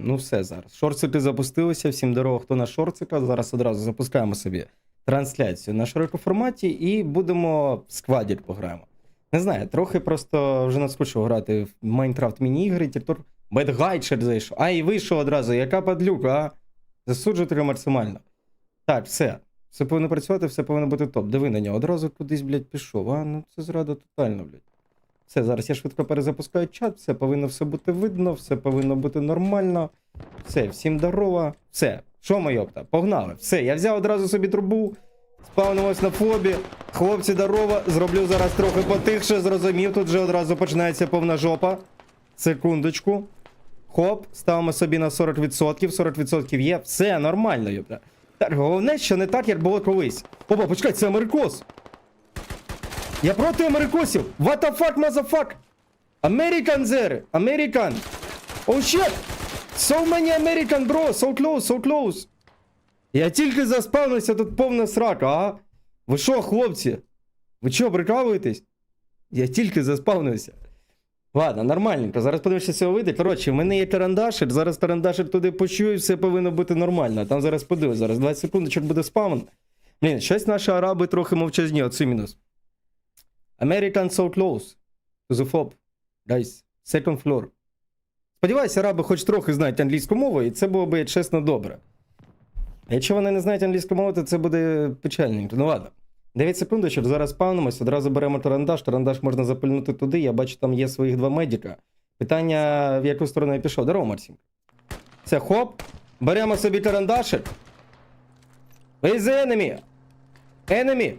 Ну все зараз. Шорцики запустилися. Всім дорога, хто на шорциках. Зараз одразу запускаємо собі трансляцію на широкоформаті і будемо сквадір пограємо. Не знаю, трохи просто вже наскучив грати в Майнкрафт міні-ігри, тільки Бедгайчер зайшов. А, і вийшов одразу, яка падлюка, а? Засуджувати максимально. Так, все. Все повинно працювати, все повинно бути топ. Диви на нього. Одразу кудись, блядь, пішов. А, ну це зрада тотально, блядь. Все, зараз я швидко перезапускаю чат, все повинно все бути видно, все повинно бути нормально. Все, всім здорово. Все, що ми, йопта? Погнали. Все, я взяв одразу собі трубу, спавнимось на фобі. Хлопці, здорово. Зроблю зараз трохи потихше, зрозумів. Тут вже одразу починається повна жопа. Секундочку. Хоп, ставимо собі на 40%, 40% є. Все нормально, йопта. Так, головне, що не так, як було колись. Опа, почекай, це америкос. Я проти америкосів. What the fuck, motherfuck? American there. American. Oh shit. So many American, bro. So close, so close. Я тільки заспавнився, тут повна срака, а? Ви що, хлопці? Ви що, прикалуєтесь? Я тільки заспавнився. Ладно, нормальненько. Зараз подивимося, що вийде. Коротше, в мене є тарандашер. Зараз тарандашер туди почую, і все повинно бути нормально. Там зараз подивимось. Зараз 20 секундочок буде спавн. Блін, щось наші араби трохи мовчазні, оце мінус. American so close to the fob dice second floor. Сподіваюся, раби хоч трохи знають англійську мову, і це було би чесно добре. А якщо вони не знають англійську мову, то це буде печальним. Ну ладно. 9 секундочок, зараз спавнимось, одразу беремо тарандаш. Тарандаш можна запильнути туди. Я бачу, там є своїх два медика. Питання, в яку сторону я пішов. Здорово, Марсін. Це хоп. Беремо собі тарандашик. Вейзе enemy! Enemy!